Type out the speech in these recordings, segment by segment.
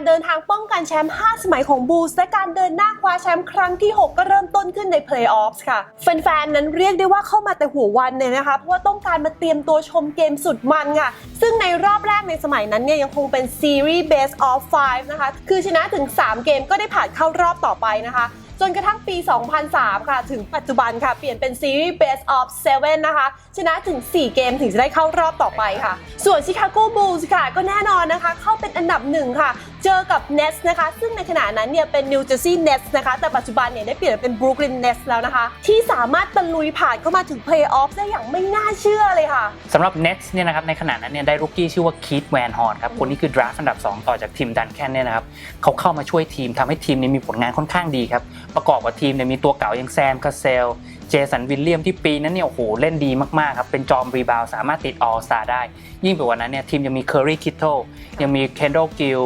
การเดินทางป้องกันแชมป์ 5 สมัยของบูสและการเดินหน้าคว้าแชมป์ครั้งที่ 6 ก็เริ่มต้นขึ้นในเพลย์ออฟส์ค่ะ แฟนๆ นั้นเรียกได้ว่าเข้ามาแต่หัววันเลยนะคะ เพราะว่าต้องการมาเตรียมตัวชมเกมสุดมันค่ะ ซึ่งในรอบแรกในสมัยนั้นเนี่ยยังคงเป็นซีรีส์ best of 5 นะคะ คือชนะถึง 3 เกมก็ได้ผ่านเข้ารอบต่อไปนะคะจนกระทั่งปี 2003 ค่ะ ถึงปัจจุบันค่ะ เปลี่ยนเป็นซีรีส์ Best of 7 นะคะ ชนะถึง 4 เกมถึงจะได้เข้ารอบต่อไปค่ะ ส่วนชิคาโกบูลส์ค่ะ ก็แน่นอนนะคะ เข้าเป็นอันดับหนึ่งค่ะ เจอกับ Nets นะคะ ซึ่งในขณะนั้นเนี่ยเป็น New Jersey Nets นะคะ แต่ปัจจุบันเนี่ยได้เปลี่ยนเป็น Brooklyn Nets แล้วนะคะ ที่สามารถตะลุยผ่านเข้ามาถึง Playoff ได้อย่างไม่น่าเชื่อเลยค่ะสำหรับ Nets เนี่ยนะครับในขณะนั้นเนี่ยได้รุกกี้ชื่อว่าคีตแวนฮอร์นครับคนนี้คือดราฟต์อันดับ 2 ต่อจากทีมดันแคนเนี่ยนะครับเขาเข้ามาช่วยทีมทำให้ทีมเนี่ยมีผลงานค่อนข้างดีครับประกอบกับทีมเนี่ยมีตัวเก่าอย่างแซมคาเซลเจสันวิลเลียมที่ปีนั้นเนี่ยโอ้โหเล่นดีมากๆครับเป็นจอมรีบาวสามารถติดออสตาได้ ยิ่งไปกว่านั้นเนี่ยทีมยังมีเคอร์รีคิทเทลยังมีเคนโดกิล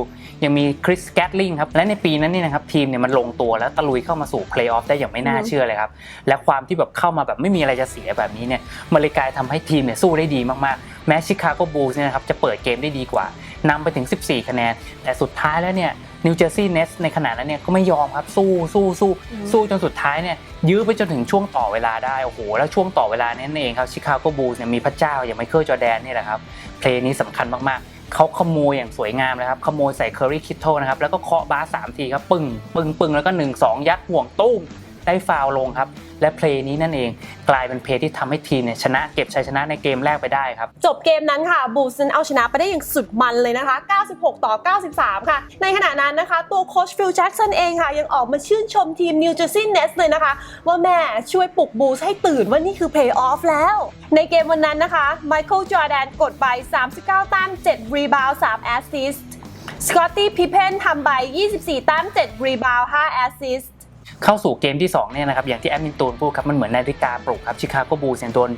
ยังมีคริสแกตลิงครับและในปีนั้นเนี่ยนะครับทีมเนี่ยมันลงตัวแล้วตะลุยเข้ามาสู่เพลย์ออฟได้อย่างไม่น่าอืมเชื่อเลยครับและความที่แบบเข้ามาแบบไม่มีอะไรจะเสียแบบนี้เนี่ยมันเลยกลายทำให้ทีมเนี่ยสู้ได้ดีมากๆ แม้ชิคาโกบูลส์เนี่ยนะครับจะเปิดเกมได้ดีกว่านำไปถึง 14 คะแนน แต่สุดท้ายแล้วเนี่ยนิวเจอร์ซีย์เนสในขณะนั้นเนี่ยก็ไม่ยอมครับสู้สู้สู้อืมสู้จนสุดท้ายเนี่ยยื้อไปจนถึงช่วงต่อเวลาได้ โอ้โห แล้วช่วงต่อเวลานั้นเองครับชิคาโกบูลส์เนี่ยมีพระเจ้าอย่างไมเคิลจอร์แดนเนี่ยแหละครับเพลงนี้สำคัญมากๆ เขาขโมยอย่างสวยงามเลยครับ ขโมยใส่เคอรี่คิทโตนะครับ แล้วก็เคาะบาสสามทีครับ ปึ้ง ปึ้งปึ้งแล้วก็หนึ่งสองยัดห่วงตุ้ง ได้ฟาวลงครับ และเพลงนี้นั่นเองกลายเป็นเพลงที่ทำให้ทีมเนี่ยชนะเก็บชัยชนะในเกมแรกไปได้ครับ จบเกมนั้นค่ะบูสันเอาชนะไปได้อย่างสุดมันเลยนะคะ 96 ต่อ 93 ค่ะ ในขณะนั้นนะคะ ตัวโค้ชฟิลแจ็กสันเองค่ะ ยังออกมาชื่นชมทีมนิวเจอร์ซีย์เนสเลยนะคะ ว่าแม่ช่วยปลุกบูสให้ตื่นว่านี่คือเพลย์ออฟแล้ว ในเกมวันนั้นนะคะไมเคิลจอร์แดนกดไป 39 แต้ม 7 รีบาว3แอสซิสต์สกอตตี้พิเพนทำไป 24 แต้ม 7 รีบาว5แอสซิสต์ เข้าสู่เกมที่2เนี่ยนะครับอย่างที่แอดมินตูนพูดครับมันเหมือนนาฬิกาปลุกครับชิคาโกบูลส์โดน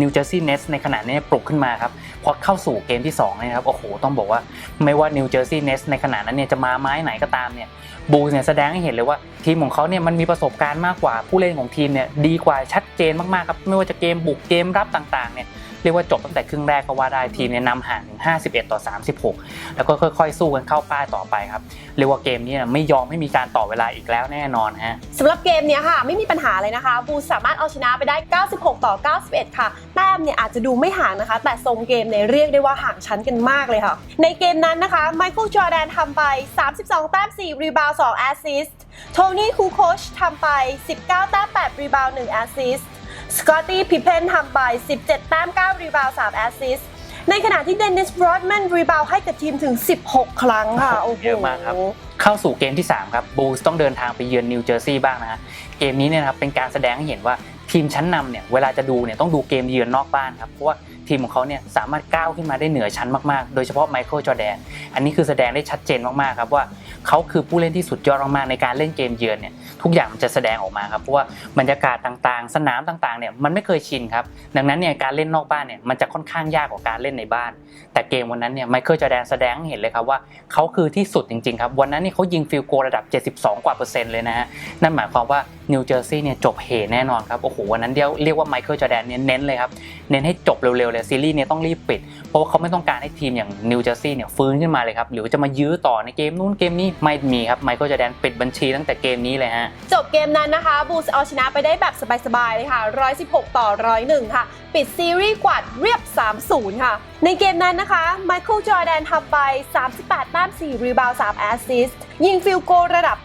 นิวเจอร์ซีย์เนสในขณะนี้ปลุกขึ้นมาครับ พอเข้าสู่เกมที่2เนี่ยนะครับ โอ้โห ต้องบอกว่าไม่ว่านิวเจอร์ซีย์เนสในขณะนั้นเนี่ยจะมาไม้ไหนก็ตามเนี่ยบูส์เนี่ยแสดงให้เห็นเลยว่าทีมของเขาเนี่ยมันมีประสบการณ์มากกว่าผู้เล่นของทีมเนี่ยดีกว่าชัดเจนมากๆครับไม่ว่าจะเกมบุกเกมรับต่างๆเนี่ยเรียกว่าจบตั้งแต่ครึ่งแรกก็ว่าได้ทีมเนี่ยนำห่างถึง 51 ต่อ 36 แล้วก็ค่อยๆ สู้กันเข้าป้ายต่อไปครับ เรียกว่าเกมนี้นะไม่ยอมให้มีการต่อเวลาอีกแล้วแน่นอนฮะสำหรับเกมเนี้ยค่ะ ไม่มีปัญหาเลยนะคะ บูสามารถเอาชนะไปได้ 96 ต่อ 91 ค่ะ แต้มเนี่ยอาจจะดูไม่ห่างนะคะ แต่ทรงเกมเนี่ยเรียกได้ว่าห่างชั้นกันมากเลยค่ะ ในเกมนั้นนะคะไมเคิลจอร์แดนทำไป 32 แต้ม 4 รีบาวด์2แอสซิสต์โทนี่คูโคชทำไป 19 แต้ม 8 รีบาวด์1แอสซิสต์สกอตตี้พิเพนทำไป 17 แต้ม 9 รีบาวด์3แอสซิสต์ในขณะที่เดนนิสบรอดแมนรีบาวด์ให้กับทีมถึง 16 ครั้งค่ะ โอ้โหเยอะมากครับ เข้าสู่เกมที่ 3 ครับบูลส์ต้องเดินทางไปเยือนนิวเจอร์ซีย์บ้างนะฮะ เกมนี้เนี่ยนะครับเป็นการแสดงให้เห็นว่า ทีมชั้นนำเนี่ยเวลาจะดูเนี่ยต้องดูเกมเยือนนอกบ้านครับเพราะว่าทีมของเขาเนี่ยสามารถก้าวขึ้นมาได้เหนือชั้นมากๆ โดยเฉพาะไมเคิลจอแดน อันนี้คือแสดงได้ชัดเจนมากๆครับว่าเขาคือผู้เล่นที่สุดยอดมากๆในการเล่นเกมเยือนเนี่ยทุกอย่างมันจะแสดงออกมาครับเพราะว่าบรรยากาศต่างๆ สนามต่างๆเนี่ยมันไม่เคยชินครับดังนั้นเนี่ยการเล่นนอกบ้านเนี่ยมันจะค่อนข้างยากกว่าการเล่นในบ้าน แต่เกมวันนั้นเนี่ยไมเคิลจอแดนแสดงให้เห็นเลยครับว่าเขาคือที่สุดจริงๆครับวันนั้นนี่เขายิงฟิลโกลระดับ 72 กว่าเปอร์เซ็นต์เลยนะฮะนั่นหมายความว่านิวเจอร์ซีย์เนี่ยจบเหแน่นอนครับ โอ้โห วันนั้นเดียวเรียกว่าไมเคิลจอแดนเน้นเลยครับ เน้นให้จบเร็วๆเลยซีรีส์เนี่ยต้องรีบปิด เพราะว่าเขาไม่ต้องการให้ทีมอย่างนิวเจอร์ซีย์เนี่ยฟื้นขึ้นมาเลยครับ หรือจะมายื้อต่อในเกมนู้นเกมนี้ไม่มีครับไมเคิลจอแดนปิดบัญชีตั้งแต่เกมนี้เลยฮะจบเกมนั้นนะคะบูสเอาชนะไปได้แบบสบายๆเลยค่ะ116 ต่อ 101 ค่ะ ปิดซีรีส์กวาดเรียบ 3-0 ค่ะ ในเกมนั้นนะคะ ไมเคิลจอร์แดนทำไป 38 แต้ม 4 รีบาวด์3แอสซิสต์ ยิงฟิลโกลระดับ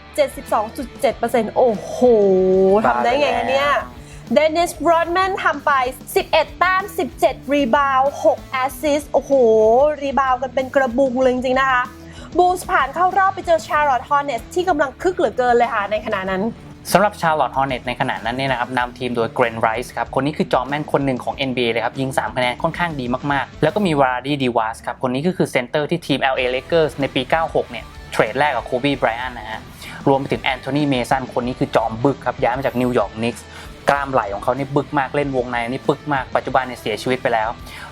72.7%โอ้โห ทำได้ไงคะเนี่ยเดนิสบรอดแมนทำไป 11 แต้ม 17 รีบาวด์6แอสซิสต์ โอ้โห รีบาวด์กันเป็นกระบุงเลยจริงๆนะคะ บูสผ่านเข้ารอบไปเจอชาร์ลอตฮอร์เนสที่กำลังคึกเหลือเกินเลยค่ะในขณะนั้น สำหรับชาร์ลอตฮอร์เนตในขณะนั้นเนี่ยนะครับนำทีมโดยเกรนไรส์ครับ คนนี้คือจอมแม่นคนหนึ่งของ NBA เลยครับ ยิง 3 คะแนนค่อนข้างดีมากๆ แล้วก็มีวาราดีดีวาสครับ คนนี้ก็คือเซนเตอร์ที่ทีม LA Lakers ในปี 96 เนี่ย เทรดแรกกับโคบีไบรอันนะฮะรวมไปถึงแอนโทนีเมสันคนนี้คือจอมบึกครับ ย้ายมาจากนิวยอร์กนิกส์ กล้ามไหลของเขานี่บึกมากเล่นวงในนี่ปึกมากปัจจุบันเนี่ยเสียชีวิตไปแล้ว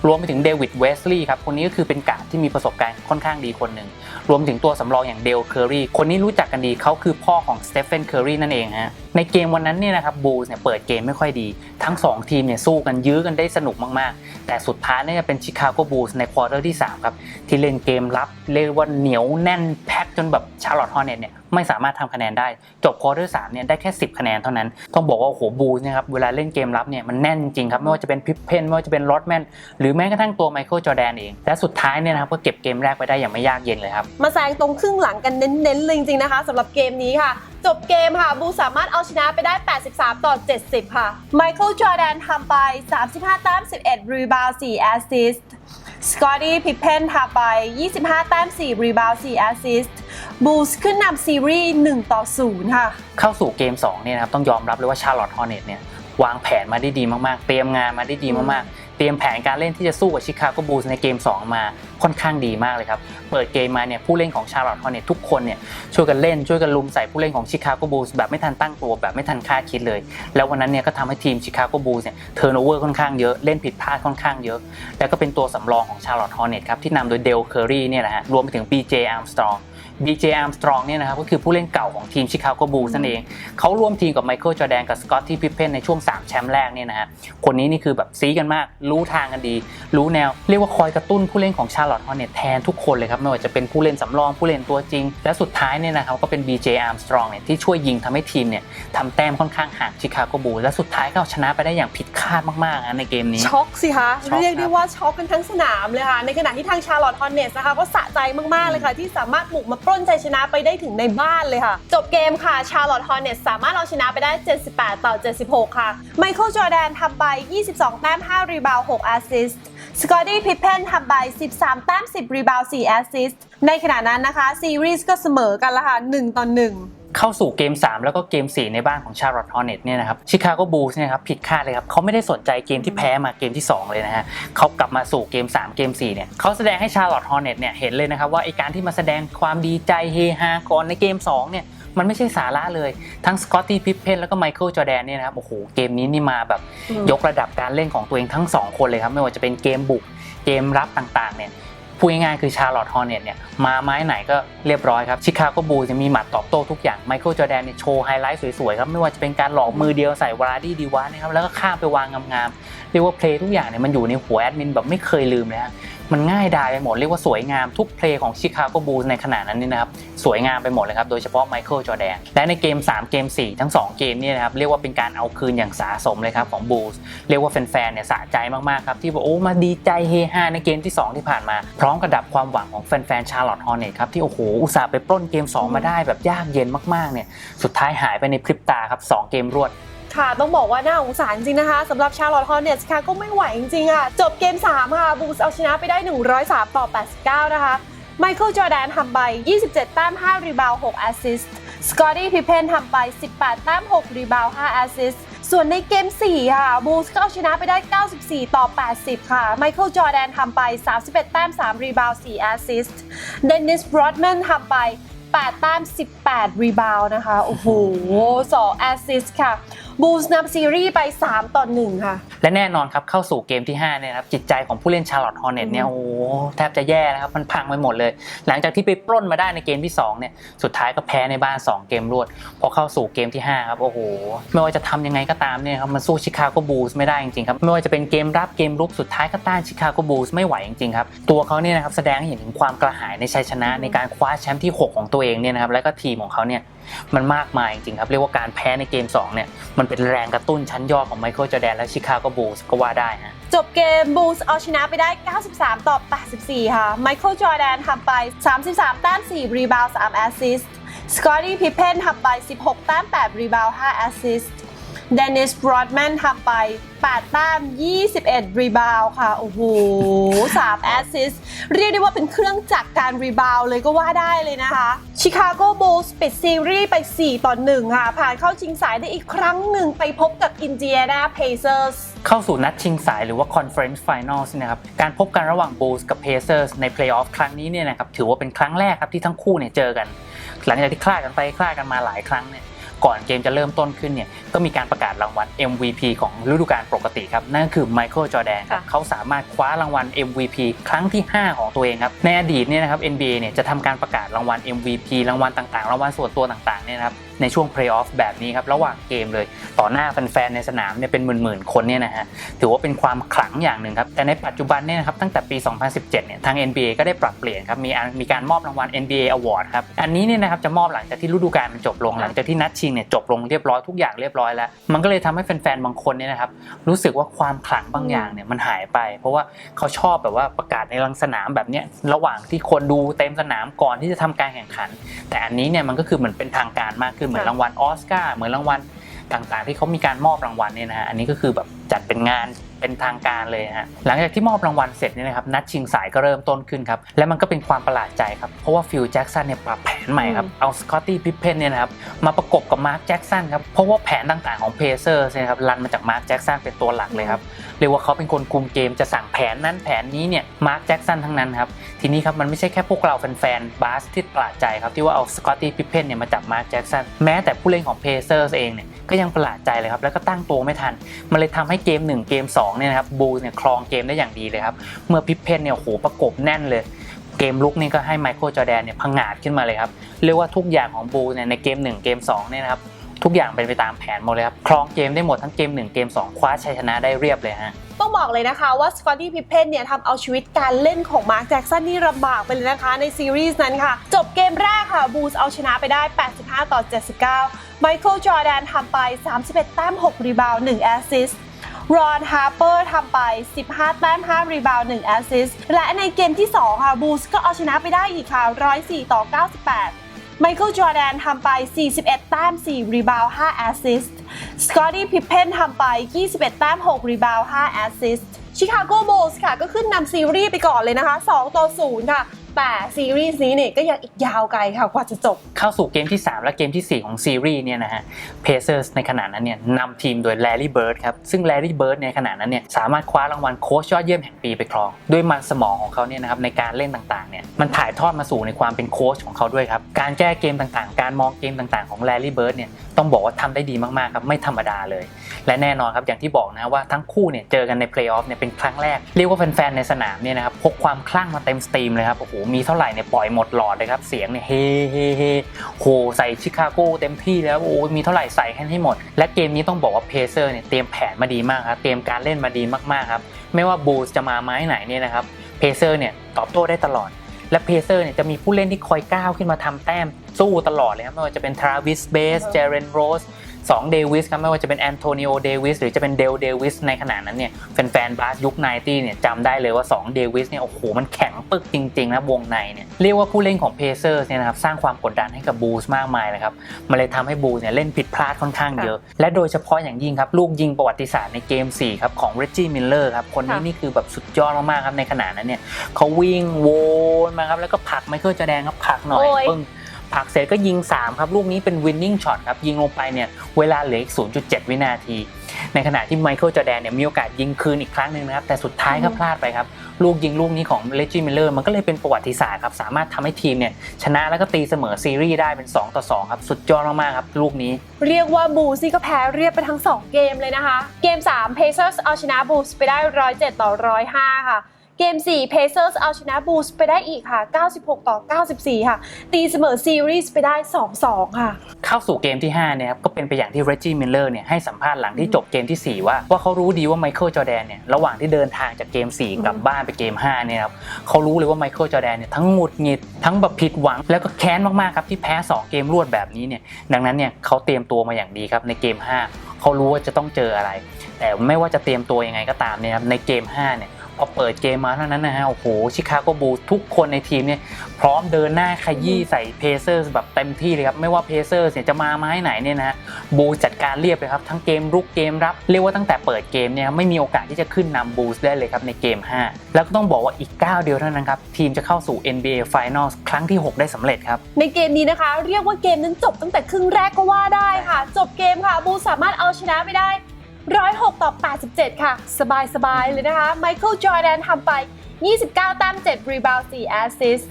รวมไปถึงเดวิดเวสลีย์ครับคนนี้ก็คือเป็นกาดที่มีประสบการณ์ค่อนข้างดีคนหนึ่งรวมถึงตัวสำรองอย่างเดลเคอรีคนนี้รู้จักกันดีเขาคือพ่อของสเตฟเฟนเคอรีนั่นเองฮะในเกมวันนั้นเนี่ยนะครับบูลส์เนี่ยเปิดเกมไม่ค่อยดี ทั้ง 2 ทีมเนี่ยสู้กันยื้อกันได้สนุกมากๆ แต่สุดท้ายเนี่ยเป็นชิคาโกบูลส์ในควอเตอร์ที่3ครับที่เล่นเกมรับเรียกว่าเหนียวแน่นแพ็คจนแบบชาร์ลอตฮอร์เน็ตเนี่ย ไม่สามารถทำคะแนนได้ จบควอเตอร์สามเนี่ยได้แค่ 10 คะแนนเท่านั้น ต้องบอกว่าโอ้โหบูสเนะครับเวลาเล่นเกมรับเนี่ยมันแน่นจริงครับไม่ว่าจะเป็นพิพเพนไม่ว่าจะเป็นลอตแมนหรือแม้กระทั่งตัวไมเคิลจอแดนเอง และสุดท้ายเนี่ยนะครับก็เก็บเกมแรกไปได้อย่างไม่ยากเย็นเลยครับมาแซงตรงครึ่งหลังกันเน้นๆเลยจริงๆนะคะสำหรับเกมนี้ค่ะจบเกมค่ะ บูสามารถเอาชนะไปได้ 83 ต่อ 70 ค่ะ ไมเคิลจอแดนทำไป 35 แต้ม 11 รีบาวด์4แอสซิสต์ สกอตตี้ พิพเพนทำไป 25 แต้ม 4 รีบาวด์4แอสซิสต์ บูสขึ้นนำซีรีส์1ต่อ0ค่ะ เข้าสู่เกม2เนี่ยนะครับต้องยอมรับเลยว่าชาร์ลอตฮอร์เน็ตเนี่ยวางแผนมาได้ดีมากๆ เตรียมงานมาได้ดีมากๆ เตรียมแผนการเล่นที่จะสู้กับชิคาโกบูลส์ในเกม 2 มาค่อนข้างดีมากเลยครับ เปิดเกมมาเนี่ยผู้เล่นของชาร์ลอตฮอร์เน็ตทุกคนเนี่ยช่วยกันเล่นช่วยกันลุมใส่ผู้เล่นของชิคาโกบูลส์แบบไม่ทันตั้งตัวแบบไม่ทันคาดคิดเลย แล้ววันนั้นเนี่ยก็ทำให้ทีมชิคาโกบูลส์เนี่ยเทิร์นโอเวอร์ค่อนข้างเยอะเล่นผิดพลาดค่อนข้างเยอะ แล้วก็เป็นตัวสำรองของชาร์ลอตฮอร์เนตครับที่นำโดยเดลเคอรี่เนี่ยนะฮะรวมไปถึง BJ Armstrong BJ Armstrong เนี่ยนะครับก็คือผู้เล่นเก่าของทีมชิคาโกบูลส์นั่นเอง เขาร่วมทีมกับไมเคิลจอร์แดนกับสกอตที่พิพเพนในช่วง 3 แชมป์แรกเนี่ยนะฮะคนนี้นี่คือแบบซีกันมาก รู้ทางกันดี รู้แนว เรียกว่าคอยกระตุ้นผู้เล่นของชาร์ลอตฮอร์เน็ตแทนทุกคนเลยครับ ไม่ว่าจะเป็นผู้เล่นสำรองผู้เล่นตัวจริง และสุดท้ายเนี่ยนะครับก็เป็น BJ Armstrong เนี่ยที่ช่วยยิงทำให้ทีมเนี่ยทำแต้มค่อนข้างห่างชิคาโกบูลส์และสุดท้ายก็เอาชนะไปได้อย่างผิดคาดมากๆนะในเกมนี้ช็อกสิคะช็อกเรียกได้ครับว่าช็อกกันทั้งสนามเลยค่ะในขณะที่ทางชาร์ลอตฮอนเนสนะคะก็สะใจมากๆเลยค่ะที่สามารถบุกมาปล้นชัยชนะไปได้ถึงในบ้านเลยค่ะ จบเกมค่ะ ชาร์ลอตฮอเนตสามารถเอาชนะไปได้ 78 ต่อ 76 ค่ะไมเคิลจอแดนทำไป 22 แต้ม 5 รีบาว6แอสซิสต์สกอตตี้พิพเพนทำไป 13 แต้ม 10 รีบาว4แอสซิสต์ในขณะนั้นนะคะ ซีรีส์ก็เสมอกันละค่ะ 1 ต่อ 1 เข้าสู่เกม 3 แล้วก็เกม 4 ในบ้านของชาร์ลอตฮอร์เน็ตเนี่ยนะครับชิคาโกบูลส์เนี่ยครับผิดคาดเลยครับเขาไม่ได้สนใจเกมที่แพ้มาเกมที่ 2 เลยนะฮะเขากลับมาสู่เกม 3 เกม 4 เนี่ยเขาแสดงให้ชาร์ลอตฮอร์เน็ตเนี่ยเห็นเลยนะครับว่าไอการที่มาแสดงความดีใจเฮฮาก่อนในเกม 2 เนี่ยมันไม่ใช่สาระเลยทั้งสกอตตี้พิพเพนแล้วก็ไมเคิลจอร์แดนเนี่ยนะครับโอ้โหเกมนี้นี่มาแบบอืมยกระดับการเล่นของตัวเองทั้ง 2 คนเลยครับไม่ว่าจะเป็นเกมบุกเกมรับต่างๆเนี่ย พูดง่ายๆคือชาร์ลอตฮอร์เน็ตเนี่ยมาไม้ไหนก็เรียบร้อยครับชิคาโกบูลจะมีหมัดตอบโต้ทุกอย่างไมเคิลจอแดนเนี่ยโชว์ไฮไลท์สวยๆครับไม่ว่าจะเป็นการหลอกมือเดียวใส่วราดี้ดีวานนะครับแล้วก็ข้ามไปวางงามๆเรียกว่าเพลย์ทุกอย่างเนี่ยมันอยู่ในหัวแอดมินแบบไม่เคยลืมเลยฮะ มันง่ายดายไปหมดเรียกว่าสวยงามทุกเพลย์ของชิคาโกบูลในขณะนั้นนี่นะครับสวยงามไปหมดเลยครับโดยเฉพาะไมเคิลจอแดนและในเกม 3 เกม 4 ทั้ง 2 เกมนี่นะครับเรียกว่าเป็นการเอาคืนอย่างสาสมเลยครับของบูลเรียกว่าแฟนๆเนี่ยสะใจมากๆครับที่บอกโอ้มาดีใจเฮฮาในเกมที่ 2 ที่ผ่านมา พร้อมกับดับความหวังของแฟนๆชาร์ลอตฮอร์เนตครับที่โอ้โหอุตส่าห์ไปปล้นเกม 2 มาได้แบบยากเย็นมากๆเนี่ยสุดท้ายหายไปในพริบตาครับ2เกมรวด ค่ะต้องบอกว่าน่าสงสารจริงนะคะสำหรับชาร์ลอตฮอร์เนสค่ะก็ไม่ไหวจริงๆค่ะจบเกม 3 ค่ะบูสเอาชนะไปได้ 103 ต่อ 89 นะคะไมเคิลจอแดนทำไป 27 แต้ม 5 รีบาวด์6แอสซิสต์สกอตตี้พิเพนทำไป 18 แต้ม 6 รีบาวด์5แอสซิสต์ส่วนในเกม 4 ค่ะบูสก็เอาชนะไปได้ 94 ต่อ 80 ค่ะไมเคิลจอแดนทำไป 31 แต้ม 3 รีบาวด์4แอสซิสต์เดนนิสบรอดแมนทำไป8แต้ม 18 รีบาวด์นะคะ โอ้โห2แอสซิสต์ค่ะ บูสนำซีรีส์ไป 3 ต่อ 1 ค่ะ และแน่นอนครับเข้าสู่เกมที่ 5 เนี่ยนะครับจิตใจของผู้เล่นชาร์ลอตฮอร์เน็ตเนี่ยโอ้โหแทบจะแย่นะครับ มันพังไปหมดเลย หลังจากที่ไปปล้นมาได้ในเกมที่ 2 เนี่ยสุดท้ายก็แพ้ในบ้าน 2 เกมรวด พอเข้าสู่เกมที่ 5 ครับโอ้โห ไม่ว่าจะทำยังไงก็ตามเนี่ยครับมันสู้ชิคาโกบูลส์ไม่ได้จริงๆครับไม่ว่าจะเป็นเกมรับเกมรุกสุดท้ายก็ต้านชิคาโกบูลส์ไม่ไหวจริงๆครับตัวเขาเนี่ยนะครับแสดงให้เห็นถึงความกระหายในชัยชนะในการคว้าแชมป์ที่ 6 ของตัวเองเนี่ยนะครับแล้วก็ทีมของเขาเนี่ย มันมากมายจริงครับเรียกว่าการแพ้ในเกมสองเนี่ยมันเป็นแรงกระตุ้นชั้นยอดของไมเคิลจอร์แดนและชิคาโกบูลส์ก็ว่าได้ฮะจบเกมบูสเอาชนะไปได้ 93 ต่อ 84 ค่ะไมเคิลจอร์แดนทำไป 33 แต้ม 4 รีบาวด์3แอสซิสต์สกอตตี้พิเพนทำไป 16 แต้ม 8 รีบาวด์5แอสซิสต์ เดนิสบรอดแมนทำไป 8 แต้ม 21 รีบาวค่ะ โอ้โห3แอสซิสเรียกได้ว่าเป็นเครื่องจักรการรีบาวเลยก็ว่าได้เลยนะคะชิคาโกบูลส์ปิดซีรีส์ไป 4 ต่อ 1 ค่ะ ผ่านเข้าชิงสายได้อีกครั้งหนึ่งไปพบกับอินเดียนาเพเซอร์สเข้าสู่นัดชิงสายหรือว่า Conference Finals นะครับ การพบกันระหว่าง Bulls กับ Pacers ใน Playoff ครั้งนี้เนี่ยนะครับถือว่าเป็นครั้งแรกครับที่ทั้งคู่เนี่ยเจอกัน หลังจากที่คลาดกันไปคลาดกันมาหลายครั้งเนี่ย ก่อนเกมจะเริ่มต้นขึ้นเนี่ยก็มีการประกาศรางวัล MVP ของฤดูกาลปกติครับ นั่นก็คือ Michael Jordan ครับค่ะเขาสามารถคว้ารางวัล MVP ครั้งที่ 5 ของตัวเองครับ ในอดีตเนี่ยนะครับ NBA เนี่ยจะทำการประกาศรางวัล MVP รางวัลต่างๆ รางวัลส่วนตัวต่างๆเนี่ยนะครับ ในช่วงเพลย์ออฟแบบนี้ครับระหว่างเกมเลย ต่อหน้าแฟนๆในสนามเนี่ยเป็นหมื่นๆคนเนี่ยนะฮะถือว่าเป็นความขลังอย่างหนึ่งครับแต่ในปัจจุบันเนี่ยนะครับตั้งแต่ปี 2017 เนี่ยทาง NBA ก็ได้ปรับเปลี่ยนครับมีอันมีการมอบรางวัล NBA Award ครับอันนี้เนี่ยนะครับจะมอบหลังจากที่ฤดูกาลมันจบลงหลังจากที่นัดชิงเนี่ยจบลงเรียบร้อยทุกอย่างเรียบร้อยแล้ว มันก็เลยทำให้แฟนๆบางคนเนี่ยนะครับรู้สึกว่าความขลังบางอย่างเนี่ยมันหายไป เพราะว่าเขาชอบแบบว่าประกาศในลังสนามแบบเนี้ยระหว่างที่คนดูเต็มสนามก่อนที่จะทำการแข่งขัน แต่อันนี้เนี่ยมันก็คือเหมือนเป็นทางการมากขึ้นเหมือนรางวัลออสการ์เหมือนรางวัลต่างๆ ที่เขามีการมอบรางวัลเนี่ยนะฮะอันนี้ก็คือแบบจัดเป็นงานเป็นทางการเลยฮะหลังจากที่มอบรางวัลเสร็จเนี่ยนะครับนัดชิงสายก็เริ่มต้นขึ้นครับและมันก็เป็นความประหลาดใจครับเพราะว่าฟิลแจ็กสันเนี่ยปรับแผนใหม่ครับเอาสกอตตี้พิพเพนเนี่ยนะครับมาประกบกับมาร์คแจ็กสันครับเพราะว่าแผนต่างๆของเพเซอร์นี่ยครับรันมาจากมาร์คแจ็กสันเป็นตัวหลักเลยครับ เรียกว่าเขาเป็นคนคุมเกมจะสั่งแผนนั้นแผนนี้เนี่ยมาร์คแจ็กสันทั้งนั้นครับ ทีนี้ครับมันไม่ใช่แค่พวกเราแฟนๆบาสที่ประหลาดใจครับ ที่ว่าเอาสกอตตี้พิพเพนเนี่ยมาจับมาร์คแจ็กสันแม้แต่ผู้เล่นของเพเซอร์เองเนี่ยก็ยังประหลาดใจเลยครับ แล้วก็ตั้งตัวไม่ทัน มันเลยทำให้เกม 1 เกม2เนี่ยนะครับบูเนี่ยครองเกมได้อย่างดีเลยครับเมื่อพิพเพนเนี่ยโหประกบแน่นเลยเกมลุกนี่ก็ให้ไมเคิลจอแดนเนี่ยพังงาดขึ้นมาเลยครับ เรียกว่าทุกอย่างของบูเนี่ยในเกม 1 เกม2เนี่ยนะครับ ทุกอย่างเป็นไปตามแผนหมดเลยครับ ครองเกมได้หมดทั้งเกม 1 เกม 2 คว้าชัยชนะได้เรียบเลยฮะ ต้องบอกเลยนะคะว่าสกอตตี้พิพเพนเนี่ยทำเอาชีวิตการเล่นของมาร์คแจ็กสันนี่ลำบากไปเลยนะคะในซีรีส์นั้นค่ะ จบเกมแรกค่ะบูสเอาชนะไปได้ 85 ต่อ 79 ไมเคิลจอร์แดนทำไป 31 แต้ม 6 รีบาวด์1แอสซิสรอนฮาร์เปอร์ทำไป 15 แต้ม 5 รีบาวด์1แอสซิสและในเกมที่ 2 ค่ะบูสก็เอาชนะไปได้อีกค่ะ 104 ต่อ 98 ไมเคิลจอร์แดนทำไป 41 แต้ม 4 รีบาวด์5แอสซิสต์ สกอตตี้ พิพเพนทำไป 21 แต้ม 6 รีบาวด์5แอสซิสต์ ชิคาโกโบลส์ค่ะ ก็ขึ้นนำซีรีส์ไปก่อนเลยนะคะ 2 ต่อ 0 ค่ะ แต่ซีรีส์นี้เนี่ยก็ยังอีกยาวไกลค่ะกว่าจะจบ เข้าสู่เกมที่ 3 และเกมทีสี่ 4 ของซีรีส์เนี่ยนะฮะเพเซอร์สในขณะนั้นเนี่ยนำทีมโดยแลรี่เบิร์ดครับ ซึ่งแลรี่เบิร์ดในขณะนั้นเนี่ยสามารถคว้ารางวัลโค้ชยอดเยี่ยมแห่งปีไปครอง ด้วยมันสมองของเขาเนี่ยนะครับในการเล่นต่างๆเนี่ยมันถ่ายทอดมาสู่ในความเป็นโค้ชของเขาด้วยครับ การแก้เกมต่างๆ การมองเกมต่างๆ ของแลรี่เบิร์ดเนี่ยต้องบอกว่าทำได้ดีมากๆครับไม่ธรรมดาเลย และแน่นอนครับอย่างที่บอกนะว่าทั้งคู่เนี่ยเจอกันในเพลย์ออฟเนี่ยเป็นครั้งแรก เรียกว่าแฟนๆในสนามเนี่ยนะครับพกความคลั่งมาเต็มสตรีมเลยครับโอ้โหมีเท่าไหร่เนี่ยปล่อยหมดหลอดเลยครับเสียงเนี่ยเฮเฮเฮโหใส่ชิคาโกเต็มที่แล้วโอ้มีเท่าไหร่ใส่ให้หมด และเกมนี้ต้องบอกว่าเพเซอร์เนี่ยเตรียมแผนมาดีมากครับเตรียมการเล่นมาดีมากๆครับไม่ว่าบูสจะมาไม้ไหนเนี่ยนะครับเพเซอร์เนี่ยตอบโต้ได้ตลอดและเพเซอร์เนี่ยจะมีผู้เล่นที่คอยก้าวขึ้นมาทำแต้มสู้ตลอดเลยครับไม่ว่าจะเป็นทราวิสเบสเจเรนโรส สองเดวิสครับไม่ว่าจะเป็นแอนโทนิโอเดวิสหรือจะเป็นเดลเดวิสในขณะนั้นเนี่ยแฟนๆบาสยุคไนตี้เนี่ยจำได้เลยว่า 2 เดวิสเนี่ยโอ้โหมันแข็งปึกจริงๆนะวงในเนี่ยเรียกว่าผู้เล่นของเพเซอร์เนี่ยนะครับสร้างความกดดันให้กับบูสมากมายเลยครับมันเลยทำให้บูสเนี่ยเล่นผิดพลาดค่อนข้างเยอะ และโดยเฉพาะอย่างยิ่งครับลูกยิงประวัติศาสตร์ในเกม4ครับของเรจจี้มิลเลอร์ครับคนนี้ค่ะนี่คือแบบสุดยอดมากๆครับในขณะนั้นเนี่ยเขาวิ่งวนมาครับแล้วก็ผลักไมเคิลจอร์แดนครับผลักหน่อยโอ้ยปึ้ง ผลักเสร็จก็ยิง 3 ครับ ลูกนี้เป็น winning shot ครับ ยิงลงไปเนี่ยเวลาเหลืออีก 0.7 วินาที ในขณะที่ไมเคิลจอร์แดนเนี่ยมีโอกาสยิงคืนอีกครั้งหนึ่งนะครับ แต่สุดท้ายก็พลาดไปครับ ลูกยิงลูกนี้ของเลจิมิลเลอร์มันก็เลยเป็นประวัติศาสตร์ครับ สามารถทำให้ทีมเนี่ยชนะแล้วก็ตีเสมอซีรีส์ได้เป็น 2 ต่อ 2 ครับ สุดยอดมากๆครับลูกนี้ เรียกว่าบูสนี่ก็แพ้เรียบไปทั้ง 2 เกมเลยนะคะ เกม3 Pacers เอาชนะบูสไปได้ 107 ต่อ 105 ค่ะ เกม 4 Pacers เอาชนะบูสไปได้อีกค่ะ 96 ต่อ 94 ค่ะ ตีเสมอซีรีส์ไปได้ 2-2 ค่ะ เข้าสู่เกมที่ 5 เนี่ยก็เป็นไปอย่างที่เรจจี้มิลเลอร์เนี่ยให้สัมภาษณ์หลังที่จบเกมทีสี่4 ว่า ว่าเขารู้ดีว่าไมเคิลจอร์แดนเนี่ยระหว่างที่เดินทางจากเกม 4 กลับบ้านไปเกม 5 เนี่ยครับเขารู้เลยว่าไมเคิลจอร์แดนเนี่ยทั้งหงุดหงิดทั้งแบบผิดหวัง แล้วก็แค้นมากๆครับที่แพ้ 2 เกมรวดแบบนี้เนี่ยดังนั้นเนี่ยเขาเตรียมตัวมาอย่างดีครับในเกม 5 เขารู้ว่าจะต้องเจออะไร แต่ไม่ว่าจะเตรียมตัวยังไงก็ตามเนี่ยครับในเกม 5 เนี่ย พอเปิดเกมมาเท่านั้นนะฮะโอ้โหชิคาโกบูทุกคนในทีมเนี่ยพร้อมเดินหน้าขยี้ใส่เพเซอร์แบบเต็มที่เลยครับไม่ว่าเพเซอร์เนี่ยจะมาไม้ไหนเนี่ยนะฮะบูจัดการเรียบเลยครับทั้งเกมรุกเกมรับเรียกว่าตั้งแต่เปิดเกมเนี่ยไม่มีโอกาสที่จะขึ้นนำบูสได้เลยครับในเกม 5 แล้วก็ต้องบอกว่าอีก9เดียวเท่านั้นครับทีมจะเข้าสู่ NBA Finals ครั้งที่ 6 ได้สำเร็จครับในเกมนี้นะคะ เรียกว่าเกมนั้นจบตั้งแต่ครึ่งแรกก็ว่าได้ค่ะ จบเกมค่ะบูสามารถเอาชนะไปได้ 106 ต่อ 87 ค่ะ สบาย ๆ เลยนะคะ ไมเคิลจอร์แดนทำไป 29 แต้ม 7 รีบาวด์4แอสซิสต์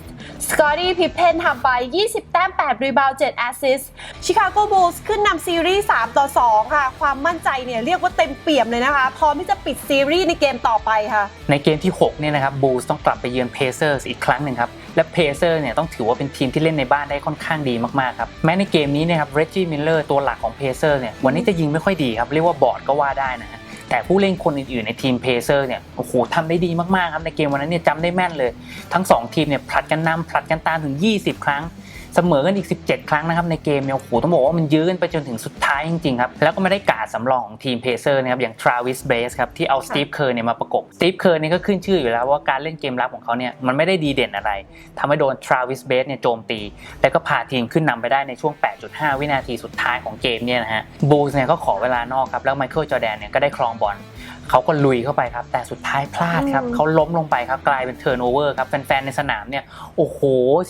สกอตตี้พิพเพนทำไป 20 แต้ม 8 รีบาวด์7แอสซิสต์ชิคาโกบูลส์ขึ้นนำซีรีส์ 3 ต่อ 2 ค่ะ ความมั่นใจเนี่ยเรียกว่าเต็มเปี่ยมเลยนะคะ พร้อมที่จะปิดซีรีส์ในเกมต่อไปค่ะ ในเกมที่ 6 เนี่ยนะครับบูลส์ต้องกลับไปเยือนเพเซอร์สอีกครั้งหนึ่งครับ และเพเซอร์เนี่ยต้องถือว่าเป็นทีมที่เล่นในบ้านได้ค่อนข้างดีมากๆครับแม้ในเกมนี้เนะครับเรจจี้มิลเลอร์ตัวหลักของเพเซอร์เนี่ยวันนี้จะยิงไม่ค่อยดีครับเรียกว่าบอดก็ว่าได้นะฮะแต่ผู้เล่นคนอื่นๆในทีมเพเซอร์เนี่ยโอ้โหทำได้ดีมากๆครับในเกมวันนั้นเนี่ยจำได้แม่นเลย ทั้ง 2 ทีมเนี่ยผลัดกันนำผลัดกันตามถึง 20 ครั้ง เสมอกันอีก 17 ครั้งนะครับในเกมเนี่ยโอ้โหต้องบอกว่ามันยื้อกันไปจนถึงสุดท้ายจริงๆครับแล้วก็ไม่ได้การดสำรองของทีมเพเซอร์นะครับอย่างทราวิสเบสครับที่เอาสตีฟเคอร์เนี่ยมาประกบสตีฟเคอร์เนี่ยก็ขึ้นชื่ออยู่แล้วว่าการเล่นเกมรับของเขาเนี่ยมันไม่ได้ดีเด่นอะไรทำให้โดนทราวิสเบสเนี่ยโจมตี แล้วก็พาทีมขึ้นนำไปได้ในช่วง 8.5 วินาทีสุดท้ายของเกมเนี่ยนะฮะบูสเนี่ยก็ขอเวลานอกครับแล้วไมเคิลจอร์แดนเนี่ยก็ได้ครองบอล เขาก็ลุยเข้าไปครับ แต่สุดท้ายพลาดครับอืมเขาล้มลงไปครับกลายเป็นเทิร์นโอเวอร์ครับแฟนๆในสนามเนี่ยโอ้โห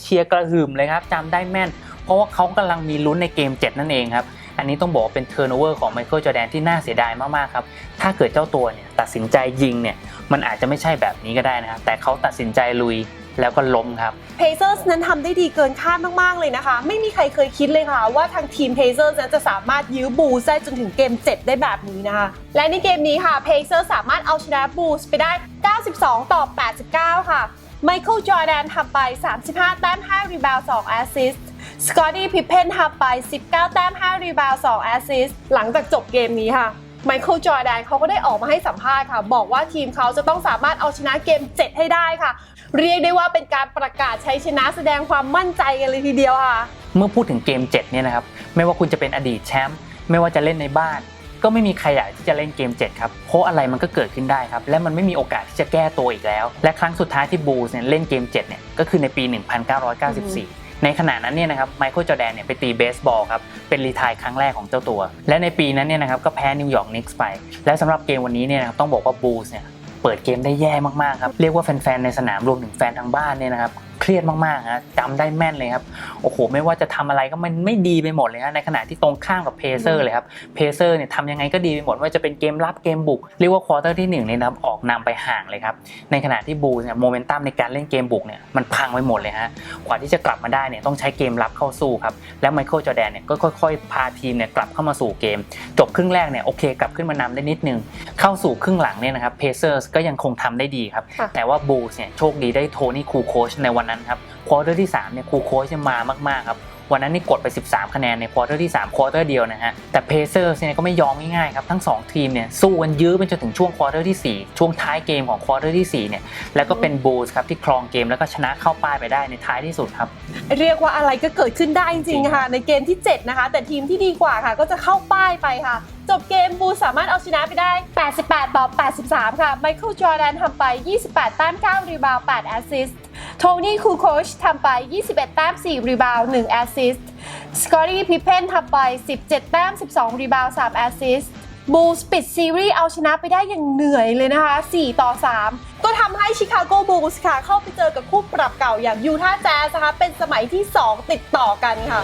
เชียร์กระหึ่มเลยครับจำได้แม่น เพราะว่าเขากำลังมีลุ้นในเกม 7 นั่นเองครับอันนี้ต้องบอกว่าเป็นเทิร์นโอเวอร์ของไมเคิลจอแดนที่น่าเสียดายมากๆครับถ้าเกิดเจ้าตัวเนี่ยตัดสินใจยิงเนี่ยมันอาจจะไม่ใช่แบบนี้ก็ได้นะครับแต่เขาตัดสินใจลุย แล้วก็ล้มครับเพเซอร์สนั้นทำได้ดีเกินคาดมาก ๆ เลยนะคะ ไม่มีใครเคยคิดเลยค่ะ ว่าทางทีมเพเซอร์สนั้นจะสามารถยื้อบูสได้จนถึงเกม 7 ได้แบบนี้นะคะ และในเกมนี้ค่ะเพเซอร์สามารถเอาชนะบูสไปได้ 92 ต่อ 89 ค่ะไมเคิลจอร์แดนทำไป 35 แต้ม 5 รีบาวด์ 2 แอสซิสต์สกอตตี้พิพเพนทำไป 19 แต้ม 5 รีบาวด์ 2 แอสซิสต์หลังจากจบเกมนี้ค่ะไมเคิลจอร์แดนเขาก็ได้ออกมาให้สัมภาษณ์ค่ะ บอกว่าทีมเขาจะต้องสามารถเอาชนะเกม 7 ให้ได้ค่ะ เรียกได้ว่าเป็นการประกาศใช้ชนะแสดงความมั่นใจกันเลยทีเดียวค่ะ เมื่อพูดถึงเกม7เนี่ยนะครับไม่ว่าคุณจะเป็นอดีตแชมป์ไม่ว่าจะเล่นในบ้าน ก็ไม่มีใครอยากที่จะเล่นเกม7ครับเพราะอะไรมันก็เกิดขึ้นได้ครับและมันไม่มีโอกาสที่จะแก้ตัวอีกแล้ว และครั้งสุดท้ายที่บูสเนี่ยเล่นเกม7เนี่ยก็คือในปี 1994ในขณะนั้นเนี่ยนะครับไมเคิลจอแดนเนี่ยไปตีเบสบอลครับเป็นรีไทายครั้งแรกของเจ้าตัว และในปีนั้นเนี่ยนะครับก็แพ้นิวยอร์กนิกส์ไป และสำหรับเกมวันนี้เนี่ยนะครับต้องบอกว่าบูสเนี่ย เปิดเกมได้แย่มากๆครับ เรียกว่าแฟนๆในสนามรวมถึงแฟนทางบ้านเนี่ยนะครับ เครียดมากๆฮะจำได้แม่นเลยครับโอ้โหไม่ว่าจะทำอะไรก็มันไม่ดีไปหมดเลยฮะในขณะที่ตรงข้ามกับเพเซอร์เลยครับเพเซอร์เนี่ยทำยังไงก็ดีไปหมดไม่ว่าจะเป็นเกมรับเกมบุกเรียกว่าควอเตอร์ที่1เนี่ยนะครับออกนำไปห่างเลยครับในขณะที่บูเนี่ยโมเมนตัมในการเล่นเกมบุกเนี่ยมันพังไปหมดเลยฮะกว่าที่จะกลับมาได้เนี่ยต้องใช้เกมรับเข้าสู้ครับแล้วไมเคิลจอแดนเนี่ยก็ค่อยๆ พาทีมเนี่ยกลับเข้ามาสู่เกม จบครึ่งแรกเนี่ยโอเค กลับขึ้นมานำได้นิดนึงเข้าสู่ครึ่งหลังเนี่ยนะครับเพเซอร์ก็ยังคงทำได้ดีครับค่ะแต่ว่าบูสเนี่ยโชคดีได้โทนี่คูโคชในวันนั้นครับควอเตอร์ที่3เนี่ยครูโค้ชมามากๆครับวันนั้นนี่กดไป 13 คะแนนในควอเตอร์ที่3ควอเตอร์เดียวนะฮะ แต่เพเซอร์เนี่ยก็ไม่ยอมง่ายๆครับ ทั้ง 2 ทีมเนี่ยสู้กันยื้อไปจนถึงช่วงควอเตอร์ที่ 4 ช่วงท้ายเกมของควอเตอร์ที่ 4 เนี่ย แล้วก็เป็นบูสครับที่ครองเกมแล้วก็ชนะเข้าป้ายไปได้ในท้ายที่สุดครับ เรียกว่าอะไรก็เกิดขึ้นได้จริงๆค่ะ ในเกมที่ 7 นะคะ แต่ทีมที่ดีกว่าค่ะ ก็จะเข้าป้ายไปค่ะ จบเกมบูสามารถเอาชนะไปได้ 88 ต่อ 83 ค่ะ ไมเคิลจอร์แดนทำไป 28 แต้ม 9 รีบาวด์8แอสซิสต์โทนี่คูโคชทำไป 21 แต้ม 4 รีบาวด์1แอสซิสต์ สกอตตี้พิเพนทำไป 17 แต้ม 12 รีบาวด์3แอสซิสต์บูสปิดซีรีส์เอาชนะไปได้อย่างเหนื่อยเลยนะคะ 4 ต่อ 3 ก็ทำให้ชิคาโกบูลส์ค่ะ เข้าไปเจอกับคู่ปรับเก่าอย่างยูทาห์แจ๊สนะคะ เป็นสมัยที่ 2 ติดต่อกันค่ะ